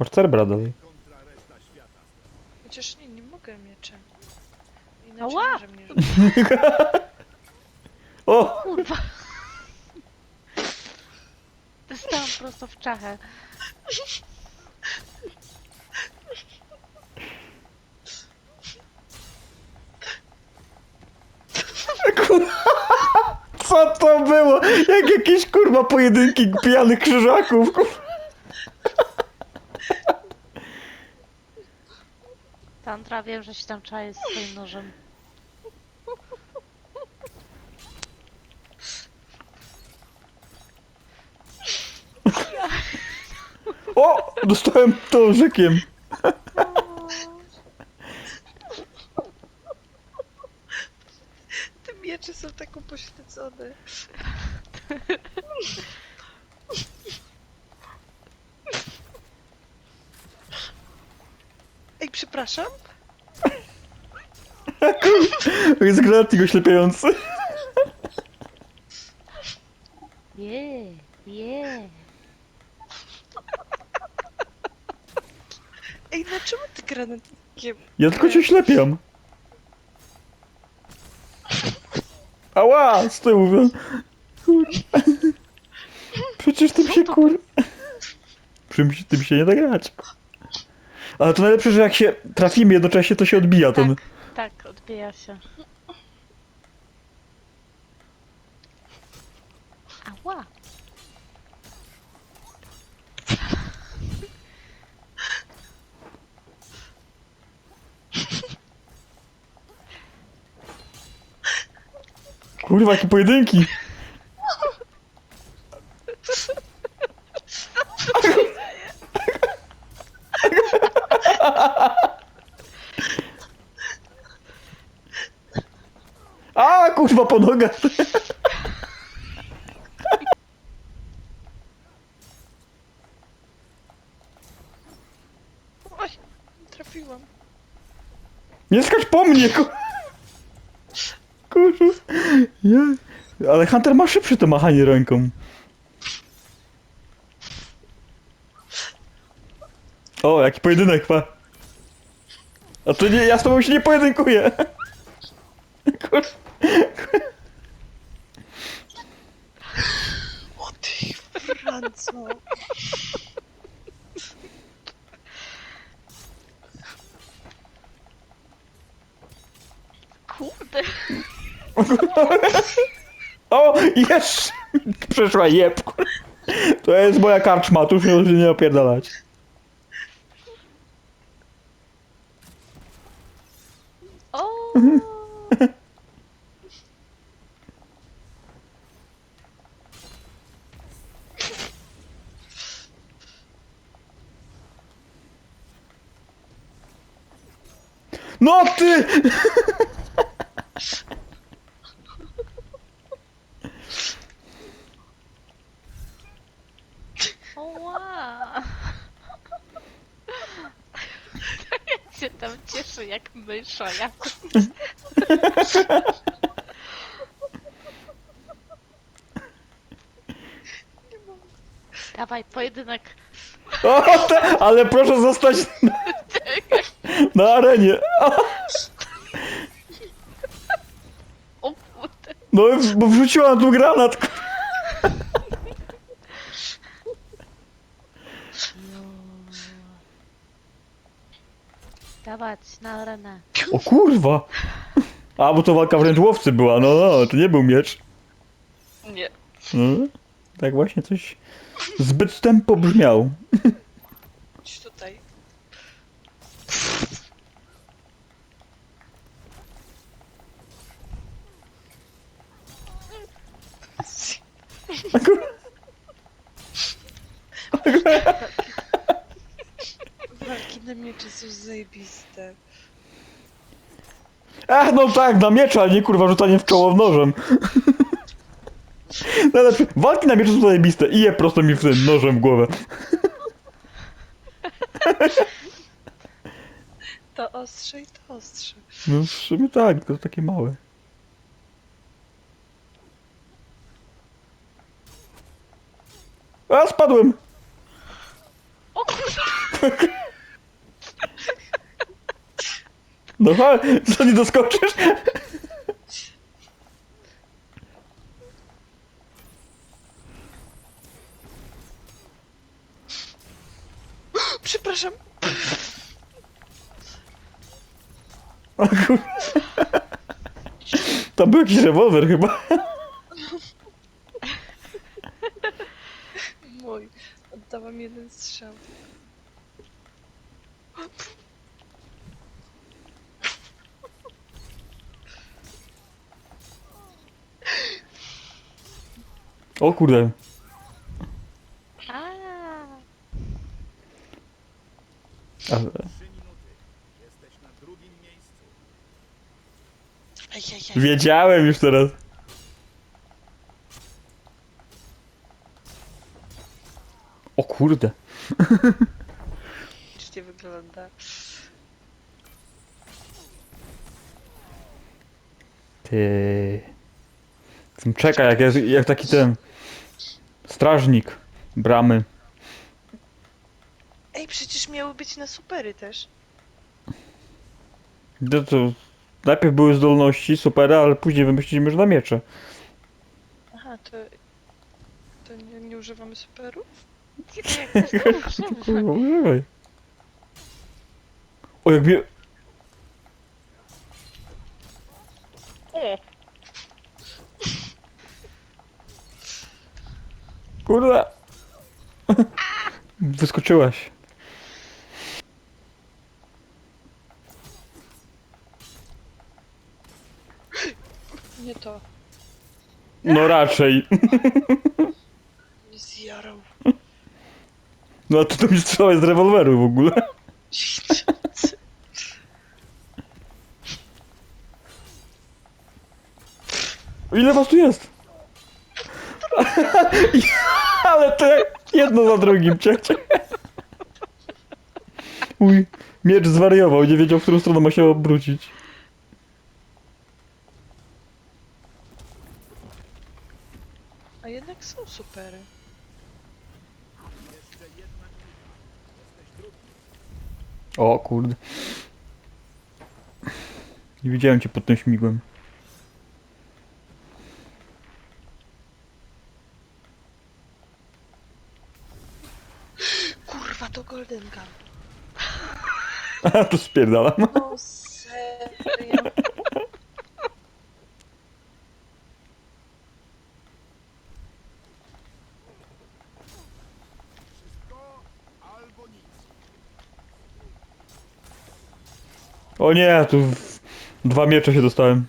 Masz cerbra dalej. Chociaż nie, nie mogę mieczem. Ała! Inaczej może mnie rzucić. O! Kurwa. Dostałam prosto w czachę. Co to było? Jak jakieś kurwa pojedynki pijanych krzyżaków. kurwa. Sandra, wiem, że się tam czaje z swoim nożem. O! Dostałem to żykiem. Te miecze są tak upośledzone. przepraszam? Jest granatnik oślepiający. Je, je. Ej, dlaczego ty granatnikiem? Ja tylko cię oślepiam. Ała! Z tyłu. no. Kur... Przecież tym się kur... Czym się, tym się nie da grać. Ale to najlepsze, że jak się trafimy jednocześnie, to się odbija ten... Tak, tak, odbija się. Ała. Kurwa, jakie pojedynki! A, kurwa, po nogach! Oj, trafiłam. Nie skacz po mnie, kur... Kurwa. Ja... Ale Hunter ma szybsze to machanie ręką. O, jaki pojedynek, pa. A to nie, ja z tobą się nie pojedynkuję. Kur... O ty, Franco. Kurde. O, jeszcze! Przeszła jeb. To jest moja karczma, tu już nie możesz nie opierdalać. O. No ty! Oła. Ja się tam cieszę jak mysza. Jak... Dawaj, pojedynek. O, te, ale proszę zostać na, arenie. O, kurde. no, bo wrzuciłam tu granat. Dawać na arenę. O kurwa! A, bo to walka wręcz łowcy była, no, no, to nie był miecz. Nie. No, tak właśnie coś zbyt tempo brzmiał. Walki na miecze są zajebiste. Ach, no tak, na miecz, ale nie kurwa rzucanie w czoło w nożem. Najlepsze, walki na mieczu są zajebiste i je prosto mi w ten nożem w głowę. To ostrze i to ostrze. No w sumie tak, tylko takie małe. A, spadłem! O. No chodź, co nie doskoczysz? Przepraszam. O. Tam był jakiś rewolwer chyba. Oddałam jeden strzał. O kurde. A, Ale... Ej, ej, ej. Wiedziałem już teraz. O kurde. Ślicznie wygląda. Ty. Czekaj, jak, jest, jak taki ten strażnik bramy. Ej, przecież miały być na supery też. To, to najpierw były zdolności, super, ale później wymyśliliśmy, że na miecze. Aha, to... To nie, nie używamy superów? Kurwa, używaj. O, jak mnie... O, Kurde. Wyskoczyłaś. Nie to. No raczej. Nie zjarał. No a ty to mi strzelałeś z rewolweru w ogóle. Ile was tu jest? Ale to jedno za drugim, ciecie. Uj, miecz zwariował, nie wiedział, w którą stronę ma się obrócić. A jednak są supery. O kurde. Nie widziałem cię pod tym śmigłem. Kurwa, to Golden Gun. A, to spierdalam. No serio. O nie, tu dwa miecze się dostałem.